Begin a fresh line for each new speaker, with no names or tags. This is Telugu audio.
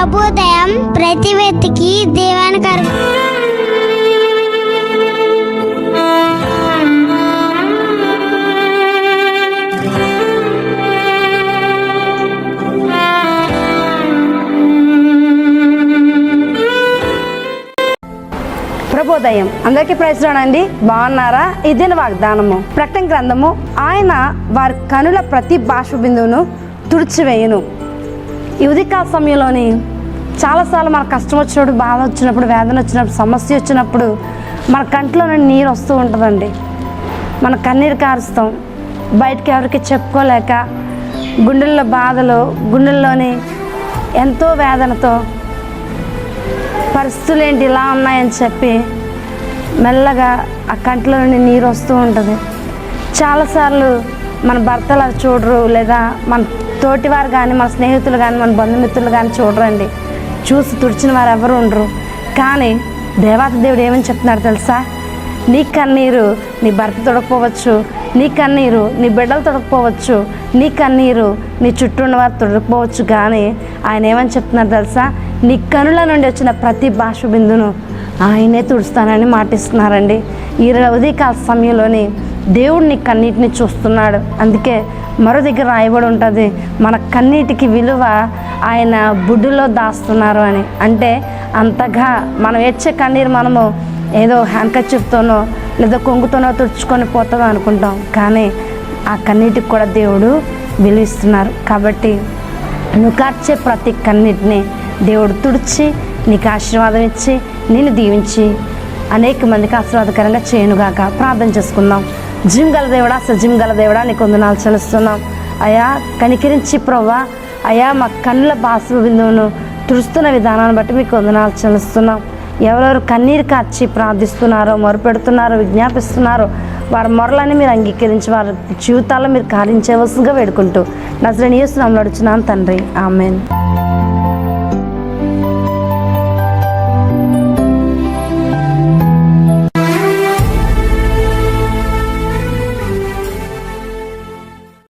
ప్రబోదయం ప్రతి వ్యక్తికి దేవానికి అర్ప
ప్రభోదయం. అందరికీ ప్రశ్నండి బాగున్నారా? ఇదిన వాగ్దానము ప్రకటన గ్రంథము ఆయన వారి కనుల ప్రతి భాష బిందువును తుడిచివేయును. ఈ ఉదికాల సమయంలోని చాలాసార్లు మన కష్టం వచ్చినప్పుడు బాధ వచ్చినప్పుడు వేదన వచ్చినప్పుడు సమస్య వచ్చినప్పుడు మన కంట్లో నుండి నీరు వస్తూ ఉంటుందండి. మన కన్నీరు కారుస్తాం. బయటికి ఎవరికి చెప్పుకోలేక గుండెల్లో బాధలు గుండెల్లోని ఎంతో వేదనతో పరిస్థితులు ఏంటి ఇలా ఉన్నాయని చెప్పి మెల్లగా ఆ కంట్లో నుండి నీరు వస్తూ ఉంటుంది. చాలాసార్లు మన భర్తలు చూడరు లేదా మన తోటివారు కానీ మన స్నేహితులు కానీ మన బంధుమిత్రులు కానీ చూడరండి. చూసి తుడిచిన వారు ఎవరు ఉండరు. కానీ దేవాత దేవుడు ఏమని చెప్తున్నాడు తెలుసా? నీ కన్నీరు నీ భర్త తొడకపోవచ్చు నీ కన్నీరు నీ బిడ్డలు తొడకపోవచ్చు నీ కన్నీరు నీ చుట్టూ ఉన్నవారు తొడకపోవచ్చు కానీ ఆయన ఏమని చెప్తున్నారు తెలుసా? నీ కనుల నుండి వచ్చిన ప్రతి భాష బిందును ఆయనే తుడుస్తానని మాటిస్తున్నారండి. ఈ ఉదయకాల సమయంలోని దేవుడు నీ కన్నీటిని చూస్తున్నాడు. అందుకే మరో దగ్గర రాయబడి ఉంటుంది మన కన్నీటికి విలువ ఆయన బుడ్డులో దాస్తున్నారు అని. అంటే అంతగా మనం ఏడ్చే కన్నీరు మనము ఏదో హ్యాంకర్చిప్తోనో లేదా కొంగుతోనో తుడుచుకొని పోతుందో అనుకుంటాం. కానీ ఆ కన్నీటికి కూడా దేవుడు విలువిస్తున్నారు కాబట్టి నువ్వు కార్చే ప్రతి కన్నిటిని దేవుడు తుడిచి నీకు ఆశీర్వాదం ఇచ్చి నేను దీవించి అనేక మందికి ఆశీర్వాదకరంగా చేయనుగాక. ప్రార్థన చేసుకుందాం. జిమ్ గల దేవుడా సజిమ్ గల దేవుడా నీకు వందనాలు చెల్లిస్తున్నాం. అయా కనికరించి ప్రవ్వా. అయా మా కళ్ళ బాసు బిందువును తుడుస్తున్న విధానాన్ని బట్టి మీకు వందనాలు చెల్లిస్తున్నాం. ఎవరెవరు కన్నీరు కార్చి ప్రార్థిస్తున్నారో మొరుపెడుతున్నారో విజ్ఞాపిస్తున్నారో వారి మొరలని మీరు అంగీకరించి వారి జీవితాల్లో మీరు కార్యం చేయవలసిందిగా వేడుకుంటూ నజరనీయస్తున్నాం నడుచున్నాను తండ్రి. ఆమెన్.